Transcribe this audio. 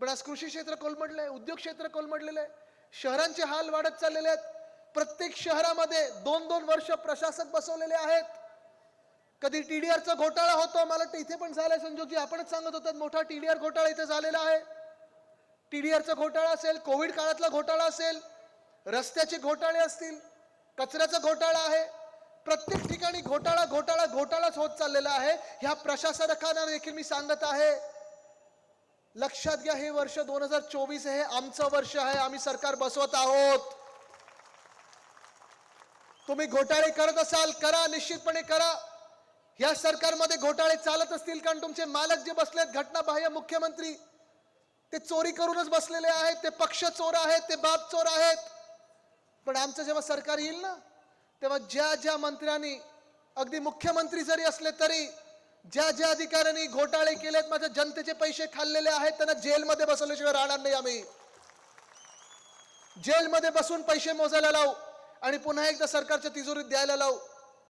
पण आज कृषी क्षेत्र कोलमडलंय उद्योग क्षेत्र कोलमडलेलं आहे शहरांचे हाल वाढत चाललेले आहेत. प्रत्येक शहरामध्ये दोन दोन वर्ष प्रशासक बसवलेले आहेत. कधी टीडीआरचा घोटाळा होतो मला वाटतं इथे पण झालाय संजोगजी आपणच सांगत होतात मोठा टीडीआर घोटाळा इथे झालेला आहे. टीडीआरचा घोटाळा असेल कोविड काळातला घोटाळा असेल रस्त्याचे घोटाळे असतील कचऱ्याचा घोटाळा आहे. प्रत्येक ठिकाणी घोटाळा घोटाळा घोटाळाच होत चाललेला आहे. ह्या प्रशासकांना देखील मी सांगत आहे लक्षात घ्या हे वर्ष दोन हजार चोवीस हे आमचं वर्ष आहे. आम्ही सरकार बसवत आहोत. तुम्ही घोटाळे करत असाल करा निश्चितपणे करा. या सरकारमध्ये घोटाळे चालत असतील कारण तुमचे मालक जे बसलेत घटनाबाह्य मुख्यमंत्री ते चोरी करूनच बसलेले आहेत ते पक्ष चोर आहेत ते बाप चोर आहेत. पण आमचं जेव्हा सरकार येईल ना तेव्हा ज्या ज्या मंत्र्यांनी अगदी मुख्यमंत्री जरी असले तरी ज्या ज्या अधिकाऱ्यांनी घोटाळे केलेत माझ्या जनतेचे पैसे खाल्लेले आहेत त्यांना जेलमध्ये बसवल्याशिवाय राहणार नाही आम्ही. जेलमध्ये बसून पैसे मोजायला लावू आणि पुन्हा एकदा सरकारच्या तिजोरीत द्यायला लावू.